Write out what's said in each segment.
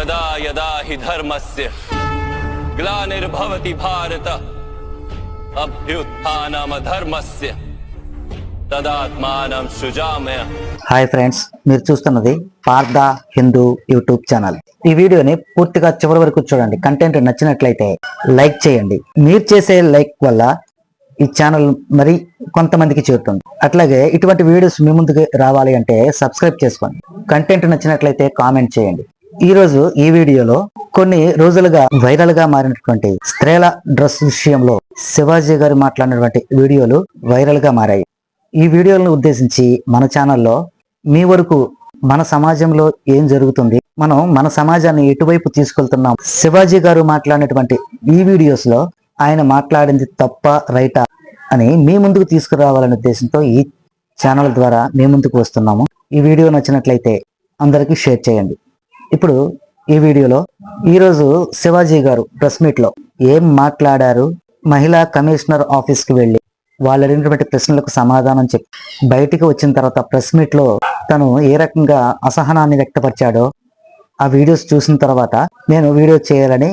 యదా యదా హి ధర్మస్య గ్లానిర్భవతి భారత అభ్యుత్థానమధర్మస్య తదాత్మానం సృజామయ హాయ్ ఫ్రెండ్స్ మీరు చూస్తున్నది పార్ద హిందూ యూట్యూబ్ ఛానల్. ఈ వీడియోని పూర్తిగా చివరి వరకు చూడండి కంటెంట్ నచ్చినట్లయితే లైక్ చేయండి. మీరు చేసే లైక్ వల్ల ఈ ఛానల్ మరి కొంతమందికి చేరుతుంది. అట్లాగే ఇటువంటి వీడియోస్ మీ ముందుకు రావాలి అంటే సబ్స్క్రైబ్ చేసుకోండి. కంటెంట్ నచ్చినట్లయితే కామెంట్ చేయండి. ఈ రోజు ఈ వీడియోలో కొన్ని రోజులుగా వైరల్గా మారినటువంటి స్త్రీల డ్రెస్ విషయంలో శివాజీ గారు మాట్లాడినటువంటి వీడియోలు వైరల్గా మారాయి. ఈ వీడియోలను ఉద్దేశించి మన ఛానల్లో మీ వరకు మన సమాజంలో ఏం జరుగుతుంది మనం మన సమాజాన్ని ఎటువైపు తీసుకెళ్తున్నాం శివాజీ గారు మాట్లాడినటువంటి ఈ వీడియోస్లో ఆయన మాట్లాడింది తప్ప రైటా అని మీ ముందుకు తీసుకురావాలనే ఉద్దేశంతో ఈ ఛానల్ ద్వారా మీ ముందుకు వస్తున్నాము. ఈ వీడియో నచ్చినట్లయితే అందరికీ షేర్ చేయండి. ఇప్పుడు ఈ వీడియోలో ఈరోజు శివాజీ గారు ప్రెస్ మీట్లో ఏం మాట్లాడారు? మహిళా కమిషనర్ ఆఫీస్కి వెళ్ళి వాళ్ళు అడిగినటువంటి ప్రశ్నలకు సమాధానం చెప్పి బయటికి వచ్చిన తర్వాత ప్రెస్ మీట్లో తను ఏ రకంగా అసహనాన్ని వ్యక్తపరిచాడో ఆ వీడియోస్ చూసిన తర్వాత నేను వీడియో చేయాలని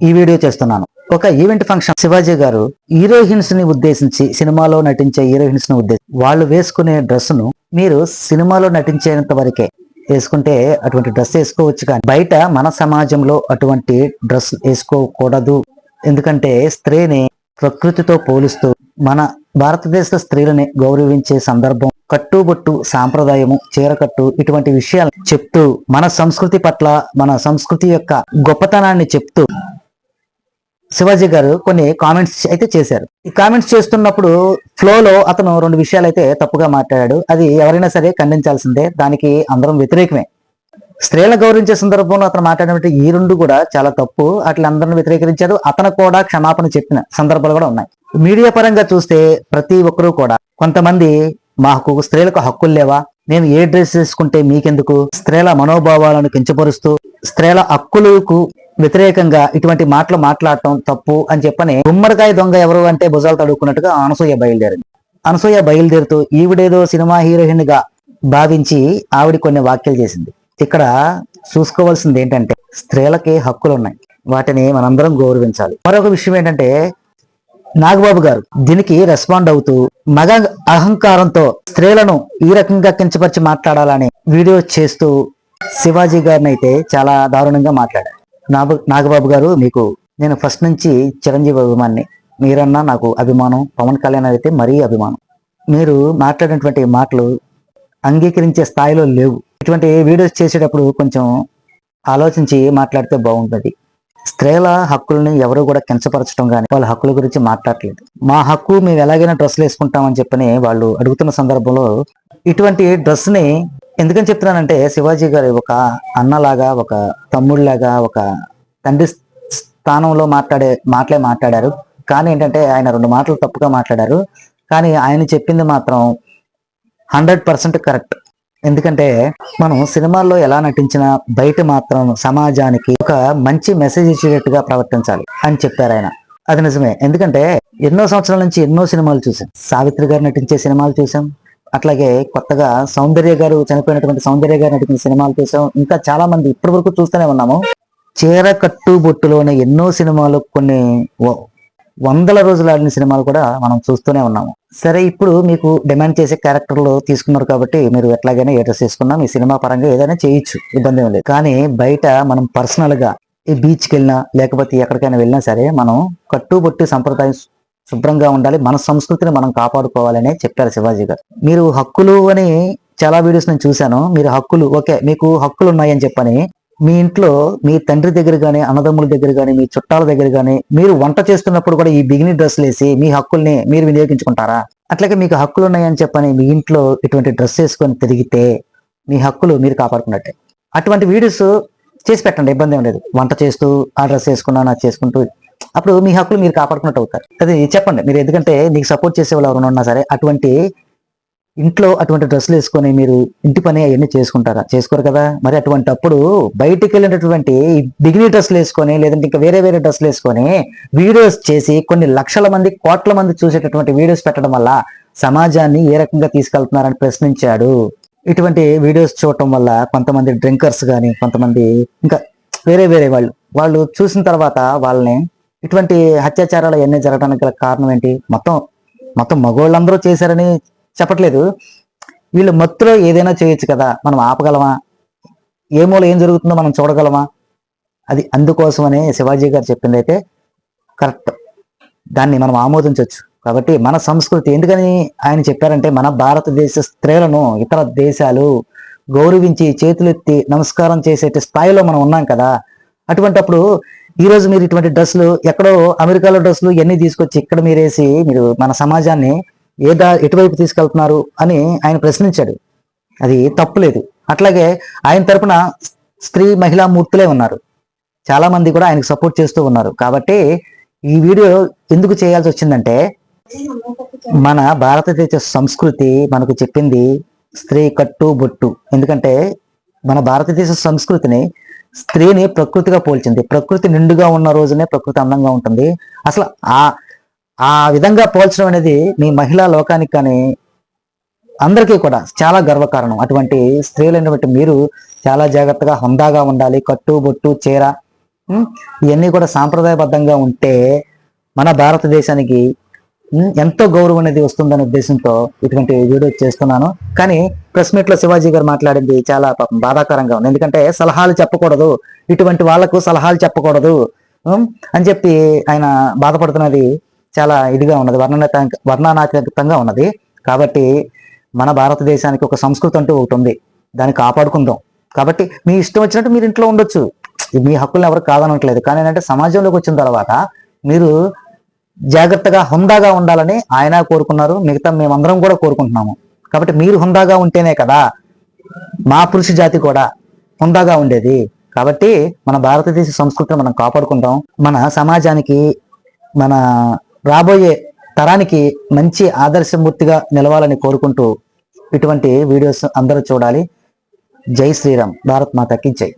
ఈ వీడియో చేస్తున్నాను. ఒక ఈవెంట్ ఫంక్షన్ శివాజీ గారు హీరోయిన్స్ని ఉద్దేశించి సినిమాలో నటించే హీరోయిన్స్ని ఉద్దేశించి వాళ్ళు వేసుకునే డ్రెస్ను మీరు సినిమాలో నటించేంత వరకే వేసుకుంటే అటువంటి డ్రెస్ వేసుకోవచ్చు కానీ బయట మన సమాజంలో అటువంటి డ్రెస్ వేసుకోకూడదు. ఎందుకంటే స్త్రీని ప్రకృతితో పోలుస్తూ మన భారతదేశ స్త్రీలని గౌరవించే సందర్భం కట్టుబొట్టు సాంప్రదాయము చీరకట్టు ఇటువంటి విషయాలు చెప్తూ మన సంస్కృతి పట్ల మన సంస్కృతి యొక్క గొప్పతనాన్ని చెప్తూ శివాజీ గారు కొన్ని కామెంట్స్ అయితే చేశారు. ఈ కామెంట్స్ చేస్తున్నప్పుడు ఫ్లోలో అతను రెండు విషయాలు అయితే తప్పుగా మాట్లాడాడు. అది ఎవరైనా సరే ఖండించాల్సిందే. దానికి అందరం వ్యతిరేకమే. స్త్రీలను గౌరవించే సందర్భంలో అతను మాట్లాడినటువంటి ఈ రెండు కూడా చాలా తప్పు. అట్లా అందరిని వ్యతిరేకరించారు. అతను కూడా క్షమాపణ చెప్పిన సందర్భాలు కూడా ఉన్నాయి. మీడియా పరంగా చూస్తే ప్రతి ఒక్కరూ కూడా కొంతమంది మాకు స్త్రీలకు హక్కులు లేవా? నేను ఏ డ్రెస్ వేసుకుంటే మీకెందుకు? స్త్రీల మనోభావాలను కించపరుస్తూ స్త్రీల హక్కులకు వ్యతిరేకంగా ఇటువంటి మాటలు మాట్లాడటం తప్పు అని చెప్పని గుమ్మడికాయ దొంగ ఎవరు అంటే భుజాలు తడుక్కున్నట్టుగా అనసూయ బయలుదేరింది. అనసూయ బయలుదేరుతూ ఈవిడేదో సినిమా హీరోయిన్గా భావించి ఆవిడ కొన్ని వ్యాఖ్యలు చేసింది. ఇక్కడ చూసుకోవాల్సింది ఏంటంటే స్త్రీలకి హక్కులు ఉన్నాయి వాటిని మనందరం గౌరవించాలి. మరొక విషయం ఏంటంటే నాగబాబు గారు దీనికి రెస్పాండ్ అవుతూ మగ అహంకారంతో స్త్రీలను ఈ రకంగా కించపరిచి మాట్లాడాలని వీడియో చేస్తూ శివాజీ గారిని అయితే చాలా దారుణంగా మాట్లాడారు. నాగబాబు గారు మీకు నేను ఫస్ట్ నుంచి చిరంజీవి అభిమాన్ని. మీరన్నా నాకు అభిమానం పవన్ కళ్యాణ్ అయితే మరీ అభిమానం. మీరు మాట్లాడినటువంటి మాటలు అంగీకరించే స్థాయిలో లేవు. ఇటువంటి వీడియోస్ చేసేటప్పుడు కొంచెం ఆలోచించి మాట్లాడితే బాగుంటుంది. స్త్రీల హక్కుల్ని ఎవరు కూడా కించపరచడం కానీ వాళ్ళ హక్కుల గురించి మాట్లాడలేదు మా హక్కు మేము ఎలాగైనా డ్రెస్సులు వేసుకుంటామని చెప్పని వాళ్ళు అడుగుతున్న సందర్భంలో ఇటువంటి డ్రెస్ని ఎందుకని చెప్తున్నానంటే శివాజీ గారు ఒక అన్నలాగా ఒక తమ్ముడిలాగా ఒక తండ్రి స్థానంలో మాట్లాడే మాటలే మాట్లాడారు. కానీ ఏంటంటే ఆయన రెండు మాటలు తప్పుగా మాట్లాడారు. కానీ ఆయన చెప్పింది మాత్రం హండ్రెడ్ పర్సెంట్ కరెక్ట్. ఎందుకంటే మనం సినిమాల్లో ఎలా నటించినా బయట మాత్రం సమాజానికి ఒక మంచి మెసేజ్ ఇచ్చేటట్టుగా ప్రవర్తించాలి అని చెప్పారు ఆయన. అది నిజమే. ఎందుకంటే ఎన్నో సంవత్సరాల నుంచి ఎన్నో సినిమాలు చూసాం సావిత్రి గారు నటించే సినిమాలు చూసాం అట్లాగే కొత్తగా సౌందర్య గారు చనిపోయినటువంటి సౌందర్య గారు నటించిన సినిమాలు చూసాం ఇంకా చాలా మంది ఇప్పటి వరకు చూస్తూనే ఉన్నాము. చీర కట్టుబొట్టులోనే ఎన్నో సినిమాలు కొన్ని వందల రోజులు ఆడిన సినిమాలు కూడా మనం చూస్తూనే ఉన్నాము. సరే ఇప్పుడు మీకు డిమాండ్ చేసే క్యారెక్టర్లు తీసుకున్నారు కాబట్టి మీరు ఎట్లాగైనా ఏ డ్రెస్ మీ సినిమా పరంగా ఏదైనా చేయొచ్చు ఇబ్బంది ఏం లేదు. కానీ బయట మనం పర్సనల్గా ఈ బీచ్కి వెళ్ళినా లేకపోతే ఎక్కడికైనా వెళ్ళినా సరే మనం కట్టుబొట్టి సంప్రదాయం శుభ్రంగా ఉండాలి. మన సంస్కృతిని మనం కాపాడుకోవాలని చెప్పారు శివాజీ గారు. మీరు హక్కులు అని చాలా వీడియోస్ నేను చూశాను. మీరు హక్కులు ఓకే మీకు హక్కులు ఉన్నాయని చెప్పని మీ ఇంట్లో మీ తండ్రి దగ్గర కానీ అన్నదమ్ముల దగ్గర కానీ మీ చుట్టాల దగ్గర కానీ మీరు వంట చేస్తున్నప్పుడు కూడా ఈ బిగిని డ్రెస్సులు వేసి మీ హక్కుల్ని మీరు వినియోగించుకుంటారా? అట్లాగే మీకు హక్కులు ఉన్నాయని చెప్పని మీ ఇంట్లో ఇటువంటి డ్రెస్ వేసుకొని తిరిగితే మీ హక్కులు మీరు కాపాడుకున్నట్టే. అటువంటి వీడియోస్ చేసి పెట్టండి ఇబ్బంది ఏం లేదు. వంట చేస్తూ ఆ డ్రెస్ వేసుకున్నా నా చేసుకుంటూ అప్పుడు మీ హక్కులు మీరు కాపాడుకున్నట్టు అవుతారు. అది చెప్పండి మీరు ఎందుకంటే నీకు సపోర్ట్ చేసే వాళ్ళు ఎవరైనా ఉన్నా సరే అటువంటి ఇంట్లో అటువంటి డ్రెస్సులు వేసుకొని మీరు ఇంటి పని అవన్నీ చేసుకుంటారా? చేసుకోరు కదా? మరి అటువంటి అప్పుడు బయటికి వెళ్ళినటువంటి బిగినీ డ్రెస్సులు వేసుకొని లేదంటే ఇంకా వేరే వేరే డ్రెస్సులు వేసుకొని వీడియోస్ చేసి కొన్ని లక్షల మంది కోట్ల మంది చూసేటటువంటి వీడియోస్ పెట్టడం వల్ల సమాజాన్ని ఏ రకంగా తీసుకెళ్తున్నారని ప్రశ్నించాడు. ఇటువంటి వీడియోస్ చూడటం వల్ల కొంతమంది డ్రింకర్స్ కానీ కొంతమంది ఇంకా వేరే వేరే వాళ్ళు వాళ్ళు చూసిన తర్వాత వాళ్ళని ఇటువంటి అత్యాచారాలు అవన్నీ జరగడానికి గల కారణం ఏంటి? మొత్తం మొత్తం మగోళ్ళందరూ చేశారని చెప్పట్లేదు. వీళ్ళు మత్తులో ఏదైనా చేయొచ్చు కదా? మనం ఆపగలమా? ఏ మూల ఏం జరుగుతుందో మనం చూడగలమా? అది అందుకోసమనే శివాజీ గారు చెప్పింది అయితే కరెక్ట్. దాన్ని మనం ఆమోదించవచ్చు కాబట్టి మన సంస్కృతి ఎందుకని ఆయన చెప్పారంటే మన భారతదేశ స్త్రీలను ఇతర దేశాలు గౌరవించి చేతులెత్తి నమస్కారం చేసే స్థాయిలో మనం ఉన్నాం కదా? అటువంటప్పుడు ఈ రోజు మీరు ఇటువంటి డ్రెస్సులు ఎక్కడో అమెరికాలో డ్రెస్సులు ఇవన్నీ తీసుకొచ్చి ఇక్కడ మీరేసి మీరు మన సమాజాన్ని ఏ దా ఎటువైపు తీసుకెళ్తున్నారు అని ఆయన ప్రశ్నించాడు. అది తప్పులేదు. అట్లాగే ఆయన తరపున స్త్రీ మహిళా మూర్తులే ఉన్నారు. చాలా మంది కూడా ఆయనకు సపోర్ట్ చేస్తూ ఉన్నారు. కాబట్టి ఈ వీడియో ఎందుకు చేయాల్సి వచ్చిందంటే మన భారతదేశ సంస్కృతి మనకు చెప్పింది స్త్రీ కట్టు బొట్టు. ఎందుకంటే మన భారతదేశ సంస్కృతిని స్త్రీని ప్రకృతిగా పోల్చింది. ప్రకృతి నిండుగా ఉన్న రోజునే ప్రకృతి అందంగా ఉంటుంది. అసలు ఆ ఆ విధంగా పోల్చడం అనేది మీ మహిళా లోకానికి కానీ అందరికీ కూడా చాలా గర్వకారణం. అటువంటి స్త్రీలైనటువంటి మీరు చాలా జాగ్రత్తగా హుందాగా ఉండాలి. కట్టు బొట్టు చీర ఇవన్నీ కూడా సాంప్రదాయబద్ధంగా ఉంటే మన భారతదేశానికి ఎంతో గౌరవం అనేది వస్తుందనే ఉద్దేశంతో ఇటువంటి వీడియో చేస్తున్నాను. కానీ ప్రెస్ మీట్లో శివాజీ గారు మాట్లాడింది చాలా పాపం బాధాకరంగా ఉంది. ఎందుకంటే సలహాలు చెప్పకూడదు. ఇటువంటి వాళ్ళకు సలహాలు చెప్పకూడదు. అని చెప్పి ఆయన బాధపడుతున్నది చాలా ఇదిగా ఉన్నది. వర్ణనాత వర్ణనాతీతంగా ఉన్నది. కాబట్టి మన భారతదేశానికి ఒక సంస్కృతి అంటూ ఒకటి ఉంది. దాన్ని కాపాడుకుందాం. కాబట్టి మీ ఇష్టం వచ్చినట్టు మీరు ఇంట్లో ఉండొచ్చు. మీ హక్కులను ఎవరు కాదనట్లేదు. కానీ ఏంటంటే సమాజంలోకి వచ్చిన తర్వాత మీరు జాగ్రత్తగా హుందాగా ఉండాలని ఆయన కోరుకున్నారు. మిగతా మేమందరం కూడా కోరుకుంటున్నాము. కాబట్టి మీరు హుందాగా ఉంటేనే కదా మా పురుష జాతి కూడా హుందాగా ఉండేది. కాబట్టి మన భారతదేశ సంస్కృతిని మనం కాపాడుకుందాం మన సమాజానికి మన రాబోయే తరానికి మంచి ఆదర్శమూర్తిగా నిలవాలని కోరుకుంటూ ఇటువంటి వీడియోస్ అందరూ చూడాలి. జై శ్రీరామ్. భారత్ మాతకి జై.